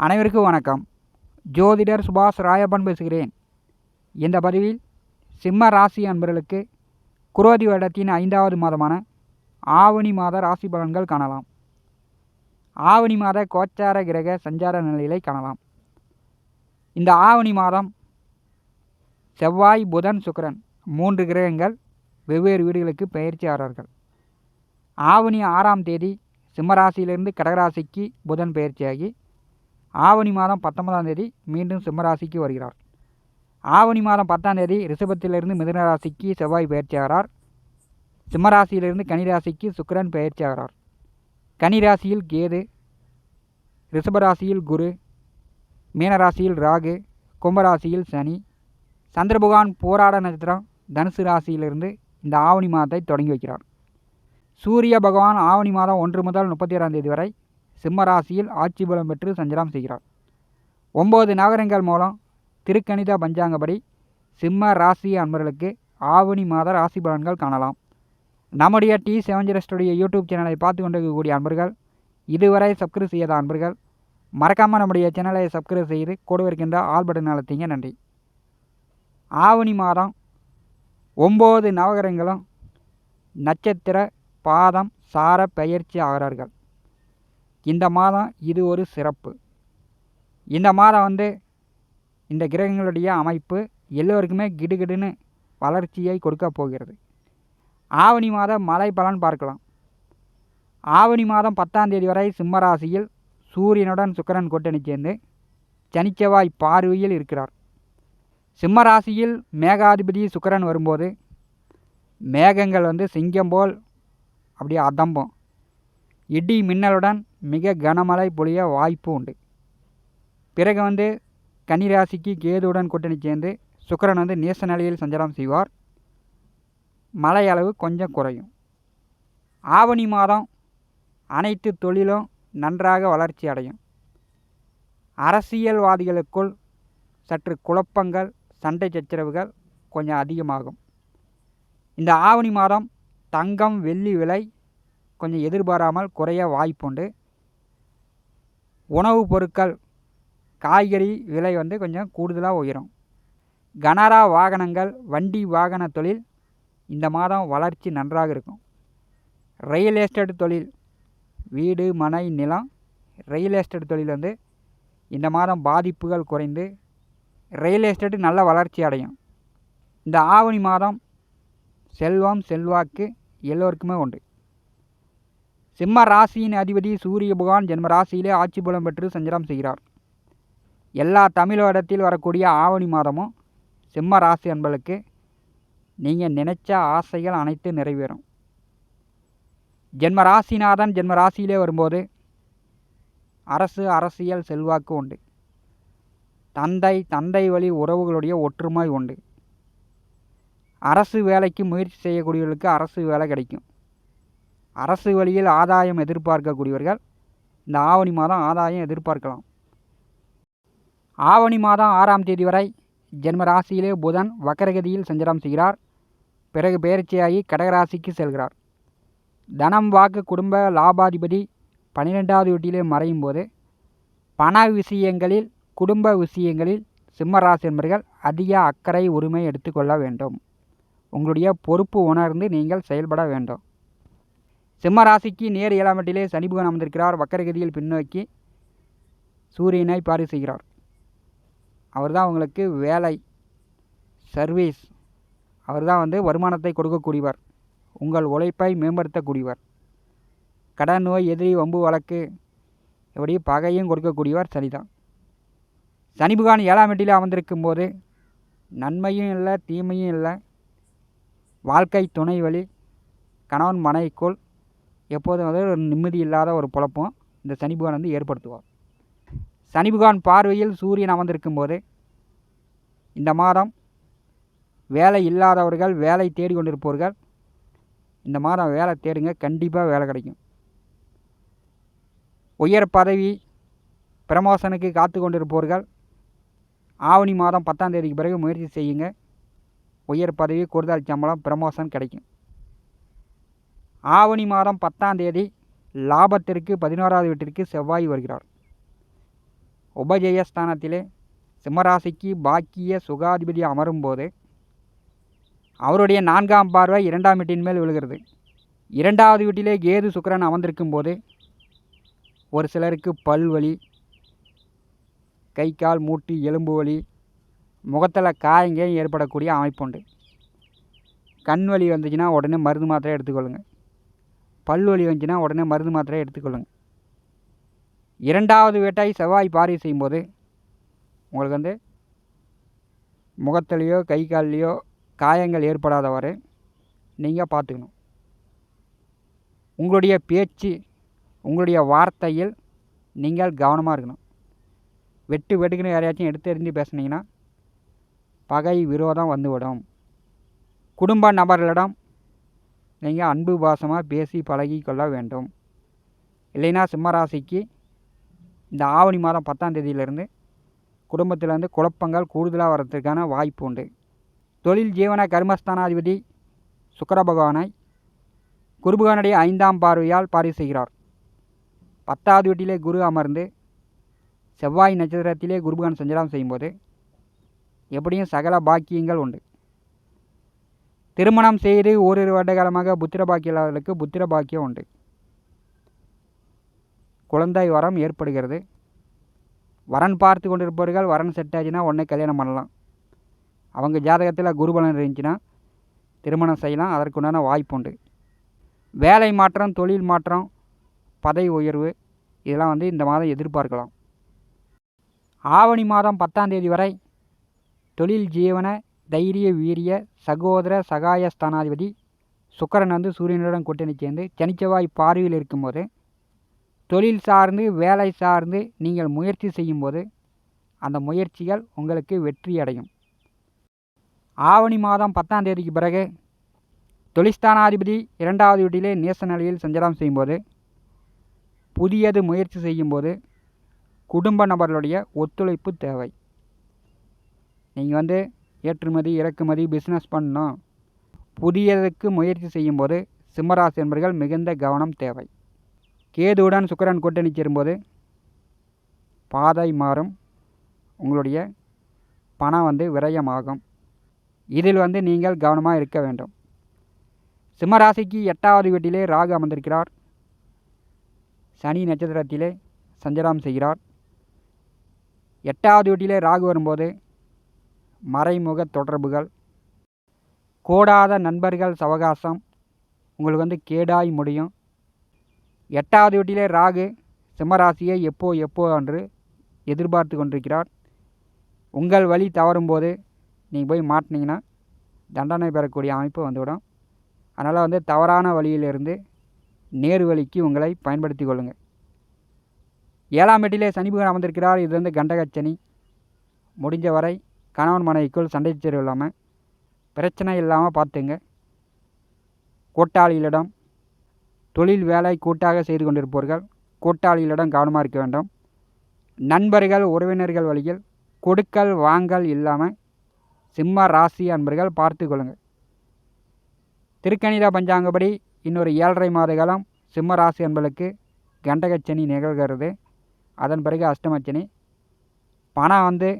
அனைவருக்கும் வணக்கம். ஜோதிடர் சுபாஷ் ராயப்பன் பேசுகிறேன். இந்த பதிவில் சிம்ம ராசி அன்பர்களுக்கு குரோதி வருடத்தின் ஐந்தாவது மாதமான ஆவணி மாத ராசி பலன்கள் காணலாம். ஆவணி மாத கோச்சார கிரக சஞ்சார நிலையை காணலாம். இந்த ஆவணி மாதம் செவ்வாய் புதன் சுக்கரன் மூன்று கிரகங்கள் வெவ்வேறு வீடுகளுக்கு பயிற்சி ஆவணி ஆறாம் தேதி சிம்மராசியிலிருந்து கடகராசிக்கு புதன் பயிற்சியாகி ஆவணி மாதம் பத்தொன்பதாம் தேதி மீண்டும் சிம்மராசிக்கு வருகிறார். ஆவணி மாதம் பத்தாம் தேதி ரிஷபத்திலிருந்து மிதுன ராசிக்கு செவ்வாய் பயிற்சியாகிறார் சிம்மராசியிலிருந்து கனிராசிக்கு சுக்கரன் பயிற்சியாகிறார் கனிராசியில் கேது ரிஷபராசியில் குரு மீனராசியில் ராகு கும்பராசியில் சனி சந்திரபகவான் போராட நட்சத்திரம் தனுசு ராசியிலிருந்து இந்த ஆவணி மாதத்தை தொடங்கி வைக்கிறார். சூரிய பகவான் ஆவணி மாதம் ஒன்று முதல் முப்பத்தி ஏழாம் தேதி வரை சிம்ம ராசியில் ஆட்சி பலம் பெற்று சஞ்சலம் செய்கிறார். ஒம்பது நாகரங்கள் மூலம் திருக்கணித பஞ்சாங்கப்படி சிம்ம ராசி அன்பர்களுக்கு ஆவணி மாத ராசி பலன்கள் காணலாம். நம்முடைய டி செவஞ்சரஸ்டுடைய யூடியூப் சேனலை பார்த்து கொண்டிருக்கக்கூடிய அன்பர்கள் இதுவரை சப்ஸ்கிரைப் செய்யாத அன்பர்கள் மறக்காமல் நம்முடைய சேனலை சப்ஸ்கிரைப் செய்து கூட இருக்கின்ற ஆல் பட்டன் அழுத்திங்க நன்றி. ஆவணி மாதம் ஒம்பது நவகரங்களும் நட்சத்திர பாதம் சார பெயர்ச்சி ஆகிறார்கள். இந்த மாதம் இது ஒரு சிறப்பு. இந்த மாதம் வந்து இந்த கிரகங்களுடைய அமைப்பு எல்லோருக்குமே கிடுகிடுன்னு வளர்ச்சியை கொடுக்க போகிறது. ஆவணி மாதம் மழை பலன் பார்க்கலாம். ஆவணி மாதம் பத்தாம் தேதி வரை சிம்மராசியில் சூரியனுடன் சுக்கரன் கூட்டணி சேர்ந்து சனிச்செவ்வாய் பார்வையில் இருக்கிறார். சிம்மராசியில் மேகாதிபதி சுக்கரன் வரும்போது மேகங்கள் வந்து சிங்கம் போல் அப்படியே அதம்பம். இடி மின்னலுடன் மிக கனமழை பொழிய வாய்ப்பு உண்டு. பிறகு வந்து கன்னிராசிக்கு கேதுவுடன் கூட்டணி சேர்ந்து சுக்கரன் வந்து நேச நிலையில் சஞ்சாரம் செய்வார். மழை அளவு கொஞ்சம் குறையும். ஆவணி மாதம் அனைத்து தொழிலும் நன்றாக வளர்ச்சி அடையும். அரசியல்வாதிகளுக்குள் சற்று குழப்பங்கள் சண்டை சச்சரவுகள் கொஞ்சம் அதிகமாகும். இந்த ஆவணி மாதம் தங்கம் வெள்ளி விலை கொஞ்சம் எதிர்பாராமல் குறைய வாய்ப்புண்டு. உணவுப் பொருட்கள் காய்கறி விலை வந்து கொஞ்சம் கூடுதலாக உயரும். கனரா வாகனங்கள் வண்டி வாகன தொழில் இந்த மாதம் வளர்ச்சி நன்றாக இருக்கும். ரியல் எஸ்டேட் தொழில் வீடு மனை நிலம் ரியல் எஸ்டேட் தொழில் வந்து இந்த மாதம் பாதிப்புகள் குறைந்து ரியல் எஸ்டேட்டு நல்ல வளர்ச்சி அடையும். இந்த ஆவணி மாதம் செல்வம் செல்வாக்கு எல்லோருக்குமே உண்டு. சிம்ம ராசியின் அதிபதி சூரிய பகவான் ஜென்ம ராசியிலே ஆட்சி பலம் பெற்று சஞ்சாரம் செய்கிறார். எல்லா தமிழகத்தில் வரக்கூடிய ஆவணி மாதமும் சிம்ம ராசி அன்பளுக்கு நீங்கள் நினைச்ச ஆசைகள் அனைத்து நிறைவேறும். ஜென்ம ராசிநாதன் ஜென்ம ராசியிலே வரும்போது அரசு அரசியல் செல்வாக்கு உண்டு. தந்தை தந்தை வழி உறவுகளுடைய ஒற்றுமை உண்டு. அரசு வேலைக்கு முயற்சி செய்யக்கூடியவர்களுக்கு அரசு வேலை கிடைக்கும். அரசு வழியில் ஆதாயம் எதிர்பார்க்கக்கூடியவர்கள் இந்த ஆவணி மாதம் ஆதாயம் எதிர்பார்க்கலாம். ஆவணி மாதம் ஆறாம் தேதி வரை ஜென்ம ராசியிலே புதன் வக்கரகதியில் சஞ்சாரம் செய்கிறார். பிறகு பேர்ச்சியாகி கடகராசிக்கு செல்கிறார். தனம் வாக்கு குடும்ப லாபாதிபதி பன்னிரெண்டாவது வீட்டிலே மறையும் போது பண விஷயங்களில் குடும்ப விஷயங்களில் சிம்மராசி என்பர்கள் அதிக அக்கறை உரிமை எடுத்துக்கொள்ள வேண்டும். உங்களுடைய பொறுப்பு உணர்ந்து நீங்கள் செயல்பட வேண்டும். சிம்ம ராசிக்கு நேர் ஏழாம் வீட்டிலே சனிபுகன் அமர்ந்திருக்கிறார். வக்கரகதியில் பின்னோக்கி சூரியனை பாரி செய்கிறார். அவர் தான் உங்களுக்கு வேலை சர்வீஸ் அவர் தான் வந்து வருமானத்தை கொடுக்கக்கூடியவர். உங்கள் உழைப்பை மேம்படுத்தக்கூடியவர். கடன் நோய் எதிரி வம்பு வழக்கு இப்படி பகையும் கொடுக்கக்கூடியவர் சனிதான். சனி பகவான் ஏழாம் வீட்டில் அமர்ந்திருக்கும் போது நன்மையும் இல்லை தீமையும் இல்லை. வாழ்க்கை துணை வழி கணவன் மனைவிக்குள் எப்போதும் வந்து ஒரு நிம்மதி இல்லாத ஒரு குழப்பம் இந்த சனி பகவான் வந்து ஏற்படுத்துவார். சனி பகவான் பார்வையில் சூரியன் அமர்ந்திருக்கும் போது இந்த மாதம் வேலை இல்லாதவர்கள் வேலை தேடி கொண்டிருப்பவர்கள் இந்த மாதம் வேலை தேடுங்க கண்டிப்பாக வேலை கிடைக்கும். உயர் பதவி ப்ரமோஷனுக்கு காத்து கொண்டிருப்பவர்கள் ஆவணி மாதம் பத்தாம் தேதிக்கு பிறகு முயற்சி செய்யுங்க. உயர் பதவி கூடுதல் சம்பளம் ப்ரமோஷன் கிடைக்கும். ஆவணி மாதம் பத்தாம் தேதி லாபத்திற்கு பதினோராவது வீட்டிற்கு செவ்வாய் வருகிறார். உபஜெயஸ்தானத்திலே சிம்மராசிக்கு பாக்கிய சுகாதிபதி அமரும்போது அவருடைய நான்காம் பார்வை இரண்டாம் வீட்டின் மேல் விழுகிறது. இரண்டாவது வீட்டிலே கேது சுக்கரன் அமர்ந்திருக்கும் போது ஒரு சிலருக்கு பல் வலி கை கால் மூட்டு எலும்பு வலி முகத்தில் காயங்க ஏற்படக்கூடிய அமைப்புண்டு கண் வலி வந்துச்சுன்னா உடனே மருந்து மாத்திரை எடுத்துக்கொள்ளுங்க. பல் வலி வந்துச்சுன்னா உடனே மருந்து மாத்திரை எடுத்துக்கொள்ளுங்க. இரண்டாவது வேட்டாய் செவ்வாய் பார்வை செய்யும்போது உங்களுக்கு வந்து முகத்துலேயோ கை கால்லையோ காயங்கள் ஏற்படாதவாறு நீங்கள் பார்த்துக்கணும். உங்களுடைய பேச்சு உங்களுடைய வார்த்தையில் நீங்கள் கவனமாக இருக்கணும். வெட்டு வெட்டுக்குன்னு யாரையாச்சும் எடுத்து எறிஞ்சு பேசுனீங்கன்னா பகை விரோதம் வந்துவிடும். குடும்ப நபர்களிடம் நீங்கள் அன்பு பாசமாக பேசி பழகி கொள்ள வேண்டும். இல்லைன்னா சிம்மராசிக்கு இந்த ஆவணி மாதம் பத்தாம் தேதியிலிருந்து குடும்பத்தில் வந்து குழப்பங்கள் கூடுதலாக வர்றதுக்கான வாய்ப்பு உண்டு. தொழில் ஜீவன கர்மஸ்தானாதிபதி சுக்கர பகவானை குருபகவானுடைய ஐந்தாம் பார்வையால் பார்வை செய்கிறார். பத்தாவது வீட்டிலே குரு அமர்ந்து செவ்வாய் நட்சத்திரத்திலே குருபகவான் சஞ்சலம் செய்யும்போது எப்படியும் சகல பாக்கியங்கள் உண்டு. திருமணம் செய்து ஓரிரு வருடகாலமாக புத்திர பாக்கியர்களுக்கு புத்திர பாக்கியம் உண்டு. குழந்தை வரம் ஏற்படுகிறது. வரன் பார்த்து கொண்டிருப்பவர்கள் வரன் செட் ஆச்சுன்னா உடனே கல்யாணம் பண்ணலாம். அவங்க ஜாதகத்தில் குருபலன் இருந்துச்சுன்னா திருமணம் செய்யலாம். அதற்குண்டான வாய்ப்பு உண்டு. வேலை மாற்றம் தொழில் மாற்றம் பதவி உயர்வு இதெல்லாம் வந்து இந்த மாதம் எதிர்பார்க்கலாம். ஆவணி மாதம் பத்தாம் தேதி வரை தொழில் ஜீவன தைரிய வீரிய சகோதர சகாய ஸ்தானாதிபதி சுக்கரன் வந்து சூரியனுடன் கூட்டணி சேர்ந்து சனிச்செவ்வாய் பார்வையில் இருக்கும்போது தொழில் சார்ந்து வேலை சார்ந்து நீங்கள் முயற்சி செய்யும்போது அந்த முயற்சிகள் உங்களுக்கு வெற்றி அடையும். ஆவணி மாதம் பத்தாம் தேதிக்கு பிறகு தொழிஸ்தானாதிபதி இரண்டாவது வீட்டிலே நேச நிலையில் சஞ்சாரம் செய்யும்போது புதியது முயற்சி செய்யும்போது குடும்ப நபர்களுடைய ஒத்துழைப்பு தேவை. நீங்கள் வந்து ஏற்றுமதி இறக்குமதி பிஸ்னஸ் பண்ணணும் புதியதுக்கு முயற்சி செய்யும்போது சிம்மராசி என்பர்கள் மிகுந்த கவனம் தேவை. கேதுவுடன் சுக்கரன் கூட்டணி சேரும்போது பாதை மாறும். உங்களுடைய பணம் வந்து விரயமாகும். இதில் வந்து நீங்கள் கவனமாக இருக்க வேண்டும். சிம்மராசிக்கு எட்டாவது வீட்டிலே ராகு அமர்ந்திருக்கிறார். சனி நட்சத்திரத்திலே சஞ்சலம் செய்கிறார். எட்டாவது வீட்டிலே ராகு வரும்போது மறைமுக தொடர்புகள். கூடாத நண்பர்கள் சவகாசம். உங்களுக்கு வந்து கேடாய் முடியும். எட்டாவது வீட்டிலே ராகு சிம்மராசியை எப்போ எப்போ என்று எதிர்பார்த்து கொண்டிருக்கிறார். உங்கள் வழி தவறும்போது நீங்கள் போய் மாட்டினீங்கன்னா தண்டனை பெறக்கூடிய அமைப்பு வந்துவிடும். அதனால் வந்து தவறான வழியிலிருந்து நேர் வழிக்கு உங்களை பயன்படுத்தி கொள்ளுங்கள் ஏழாம் வீட்டிலே சனிபுகன் அமர்ந்திருக்கிறார். இது வந்து கண்டகச்சனி. முடிஞ்ச வரை கணவன் மனைவிக்குள் சண்டை சச்சரவு இல்லாமல் பிரச்சனை இல்லாமல் பார்த்துங்க. கூட்டாளிகளிடம் தொழில் வேலை கூட்டாக செய்து கொண்டிருப்பவர்கள் கூட்டாளிகளிடம் கவனமாக இருக்க வேண்டும். நண்பர்கள் உறவினர்கள் வழியில் கொடுக்கல் வாங்கல் இல்லாமல் சிம்ம ராசி அன்பர்கள் பார்த்து கொள்ளுங்கள் திருக்கணித பஞ்சாங்கப்படி இன்னொரு ஏழரை மாத காலம் சிம்ம ராசி அன்பர்களுக்கு கண்டகச்சனி நிகழ்கிறது. அதன் பிறகு அஷ்டமச்சனி. பணம் வந்து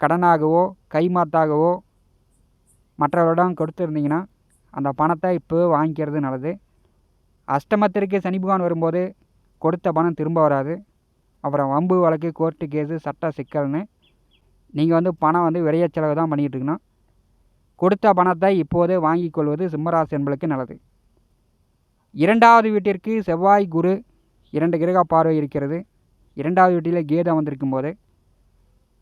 கடனாகவோ கைமாத்தாகவோ மற்றவரிடம் கொடுத்துருந்தீங்கன்னா அந்த பணத்தை இப்போ வாங்கிக்கிறது நல்லது. அஷ்டமத்திற்கு சனி பகவான் வரும்போது கொடுத்த பணம் திரும்ப வராது. அப்புறம் வம்பு வழக்கு கோர்ட்டு கேஸு சட்ட சிக்கல்னு நீங்கள் வந்து பணம் வந்து விரைய செலவு தான் பண்ணிகிட்டு இருக்கணும் கொடுத்த பணத்தை இப்போதே வாங்கிக் கொள்வது சிம்மராசி என்பளுக்கு நல்லது. இரண்டாவது வீட்டிற்கு செவ்வாய் குரு இரண்டு கிரக பார்வை இருக்கிறது. இரண்டாவது வீட்டில் கேதம் வந்திருக்கும் போது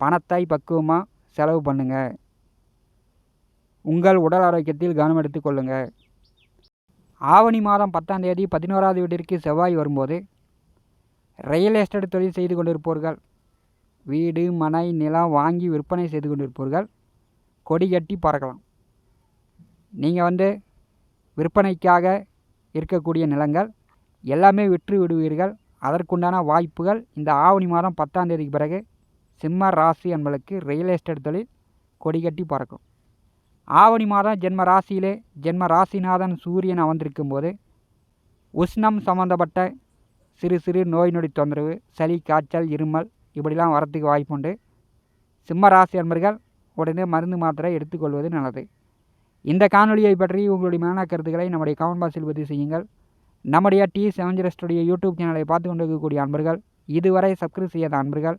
பணத்தை பக்குவமாக செலவு பண்ணுங்கள் உங்கள் உடல் ஆரோக்கியத்தில் கவனம் எடுத்துக் கொள்ளுங்கள் ஆவணி மாதம் பத்தாம் தேதி பதினோராவது வீட்டிற்கு செவ்வாய் வரும்போது ரியல் எஸ்டேட் தொழில் செய்து கொண்டிருப்பவர்கள் வீடு மனை நிலம் வாங்கி விற்பனை செய்து கொண்டிருப்பவர்கள் கொடி கட்டி பறக்கலாம். நீங்கள் வந்து விற்பனைக்காக இருக்கக்கூடிய நிலங்கள் எல்லாமே விற்று விடுவீர்கள். அதற்குண்டான வாய்ப்புகள் இந்த ஆவணி மாதம் பத்தாம் தேதிக்கு பிறகு சிம்ம ராசி என்பதற்கு ரியல் எஸ்டேட் தொழில் கொடி கட்டி பறக்கும். ஆவணி மாதம் ஜென்ம ராசியிலே ஜென்ம ராசிநாதன் சூரியன் அமர்ந்திருக்கும் போது உஷ்ணம் சம்பந்தப்பட்ட சிறு சிறு நோய் நொடி தொந்தரவு சளி காய்ச்சல் இருமல் இப்படிலாம் வரத்துக்கு வாய்ப்புண்டு சிம்ம ராசி அன்பர்கள் உடனே மருந்து மாத்திரை எடுத்துக்கொள்வது நல்லது. இந்த காணொலியை பற்றி உங்களுடைய மேலான கருத்துக்களை நம்முடைய கமெண்ட் பாக்ஸில் பதிவு செய்யுங்கள். நம்முடைய டி செவன்ஜரஸ்டுடைய யூடியூப் சேனலை பார்த்து கொண்டிருக்கக்கூடிய அன்பர்கள் இதுவரை சப்ஸ்கிரைப் செய்யாத அன்பர்கள்